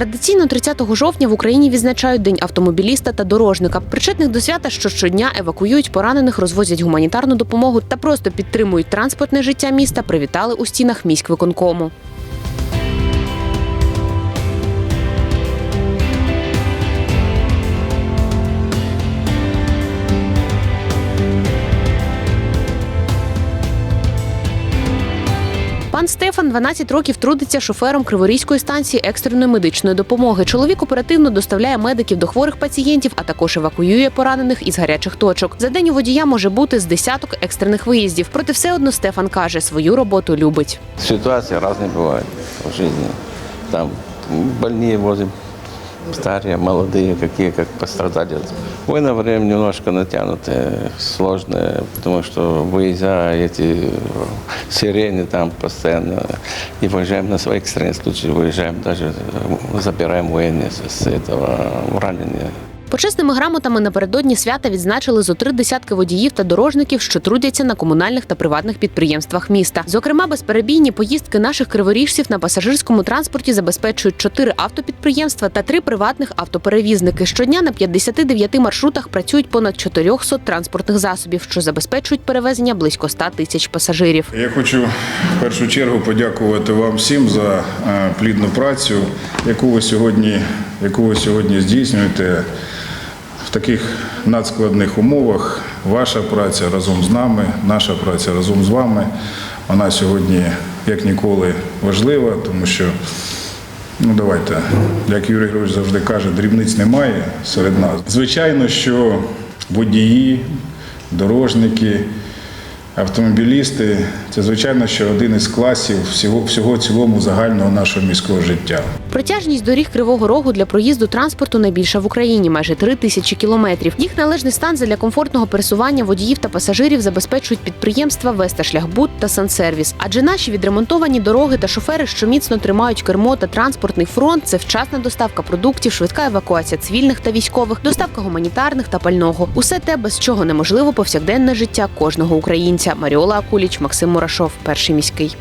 Традиційно 30 жовтня в Україні відзначають День автомобіліста та дорожника. Причетних до свята, що щодня евакуюють поранених, розвозять гуманітарну допомогу та просто підтримують транспортне життя міста. Привітали у стінах міськвиконкому. Пан Стефан 12 років трудиться шофером Криворізької станції екстреної медичної допомоги. Чоловік оперативно доставляє медиків до хворих пацієнтів, а також евакуює поранених із гарячих точок. За день у водія може бути з десяток екстрених виїздів. Проте все одно Стефан каже, свою роботу любить. Ситуации разные бывают в жизни. Там больные возим, старые, молодые, какие как пострадали. Война время немножко натянутое, сложное, потому что выезжая эти сирены там постоянно, и выезжаем на свои экстренные случаи, выезжаем даже, э, забираем военные с с этого ранения. Почесними грамотами напередодні свята відзначили зо три десятки водіїв та дорожників, що трудяться на комунальних та приватних підприємствах міста. Зокрема, безперебійні поїздки наших криворіжців на пасажирському транспорті забезпечують чотири автопідприємства та три приватних автоперевізники. Щодня на 59 маршрутах працюють понад 400 транспортних засобів, що забезпечують перевезення близько 100 тисяч пасажирів. Я хочу в першу чергу подякувати вам всім за е, плідну працю, яку ви сьогодні, яку ви сьогодні здійснюєте в таких надскладних умовах. Ваша праця разом з нами, наша праця разом з вами. Вона сьогодні як ніколи важлива, тому що Ну, давайте, як Юрій Григорович завжди каже, дрібниць немає серед нас. Звичайно, що водії, дорожники, автомобілісти це звичайно, що один із класів всього, всього цілому загального нашого міського життя. Протяжність доріг Кривого Рогу для проїзду транспорту найбільша в Україні майже три тисячі кілометрів. Їх належний стан для комфортного пересування водіїв та пасажирів забезпечують підприємства Весташляхбуд та Сансервіс. Адже наші відремонтовані дороги та шофери, що міцно тримають кермо та транспортний фронт, це вчасна доставка продуктів, швидка евакуація цивільних та військових, доставка гуманітарних та пального. Усе те, без чого неможливо повсякденне життя кожного українця. Маріола Акуліч, Максим Мурашов, перший міський.